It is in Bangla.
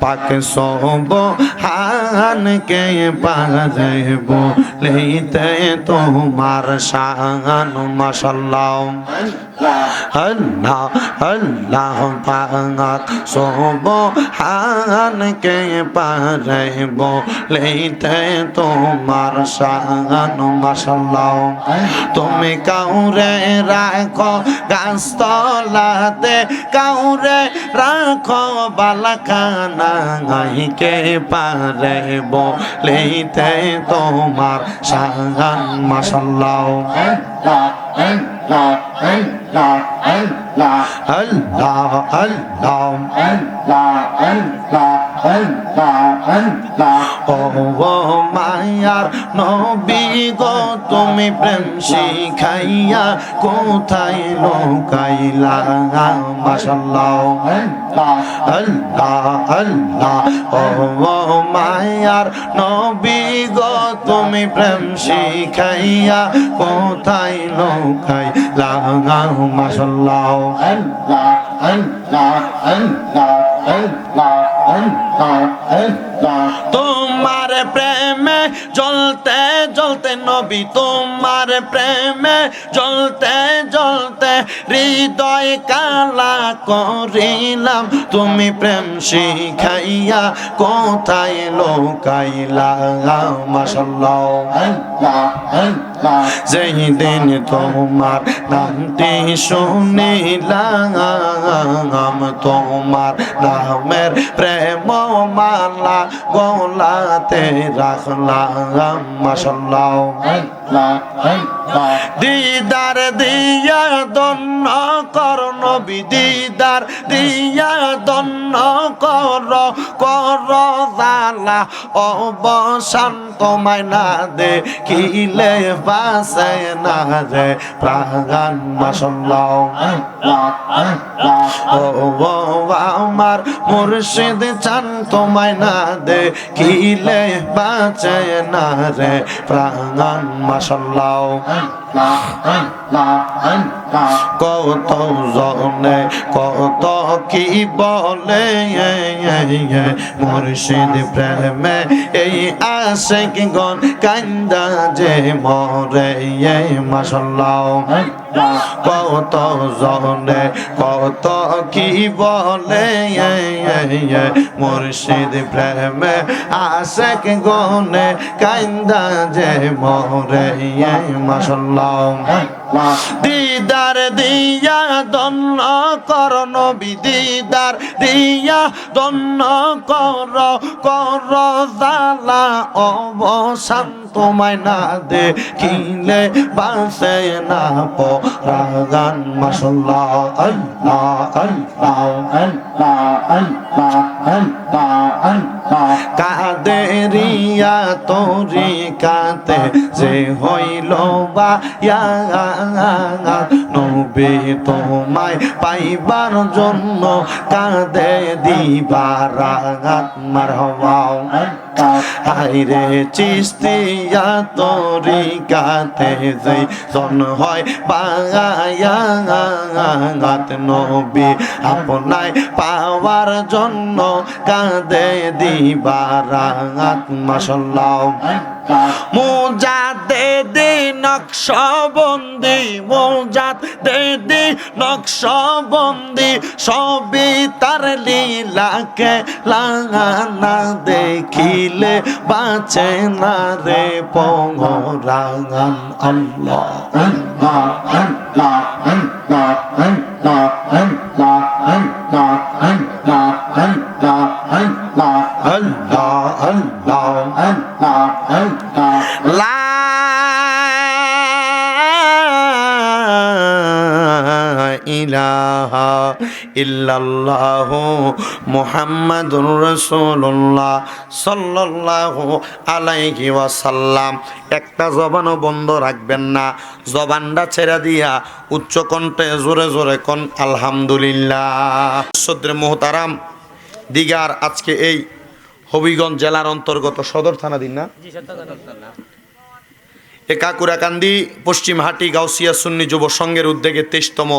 পাক সব হানকে পারে বলিতে তোমার শান, মাশাল্লাহ। আল্লাহ আল্লাহ পাক সব হানকে পারে বলিতে তোমার শান, মাশাল্লাহ। তুমি কাউরে রাখো গাছতলাতে, কাউরে রাখো বালাখানা কে পারে বলিতে তোমার শান মাশাল্লাহ। আল্লাহ আল্লাহ। মায়ার নবী গো, তুমি প্রেম শিখাইয়া কোথায় লোকাইলা? মাশাল্লাহ। আল্লাহ আল্লাহ। ও মায়ার নবী গো, তুমি প্রেম শিখাইয়া কোথায় লোকাইলা? মাশাল্লাহ। তোমার প্রেমে জ্বলতে জ্বলতে নবী তোমার প্রেমে জ্বলতে হৃদয় কালা করিলাম। তুমি প্রেম শিখাইয়া কোথায় লোকাইলা? মাসাল্লাহ যেই দিন তোমার নামটি শুনিলাম তোমার নামের প্রেম মালা গোলাতে রাখলাম। মাসাল্লাহ দিদার দিয়া দন্ন কর নবী দিদার, দিয়া দন্ন কর কর জালা। অবসান তোমায় না দেখিলে বাসে না রে প্রাণ মাসাল্লাহ ও আমার মুর্শিদ চান তোমায় না দেখিলে বাঁচে না রে প্রাণ মাসাল্লাহ কত জনে, কত কি বলে? মুর্শিদ প্রেমে এই আসে কি গন কান্দা যে মরে। মাসাল্লাহ কত জনে, কত কি বলে? মুর্শিদ প্রেমে আসে কি গনে কান্দা যে মরে। মাসাল্লাহ দিদার দিয়া দন্ন কর নবী দিদার দিয়া দন্ন কর কর জালা অবসান তোমায় না দেখিলে বাসে না পরাগান। মাসাল্লাহ আল্লাহ আল্লাহ আল্লাহ আল্লাহ আল্লাহ। আল্লাহ কাদেরিয়া তোরি কাতে যে হইল বা নবী তোমায় পাইবার জন্য কাঁদে দিবার মার হওয়াও হাইরে চিস্তিয়া কাতে জন হয় আপনায় পাওয়ার জন্য কাঁদে দিবারাত মাসাল্লাহ মোজাত দে দে নকশবন্দি মোজাত দে দে নকশবন্দি সবই তার লীলাকে লাগানা দেখিলে বাঁচে না রে পঙ্গরাঙান আল্লাহ আল্লাহ আল্লাহ লা ইলাহা ইল্লাল্লাহ মুহাম্মাদুর রাসূলুল্লাহ সাল্লাল্লাহু আলাইহি ওয়াসাল্লাম। একটা জবানও বন্ধ রাখবেন না। জবানটা ছেড়ে দিয়া উচ্চ কণ্ঠে জোরে জোরে কোন আলহামদুলিল্লাহ। সদ্রে মোহতারাম দিগার আজকে এই হবিগঞ্জ জেলার অন্তর্গত সদর থানা দিন না এ কাকুরাকান্দি পশ্চিম হাটি গাউসিয়া সুন্নি যুব সংঘের উদ্যোগে তেইশতম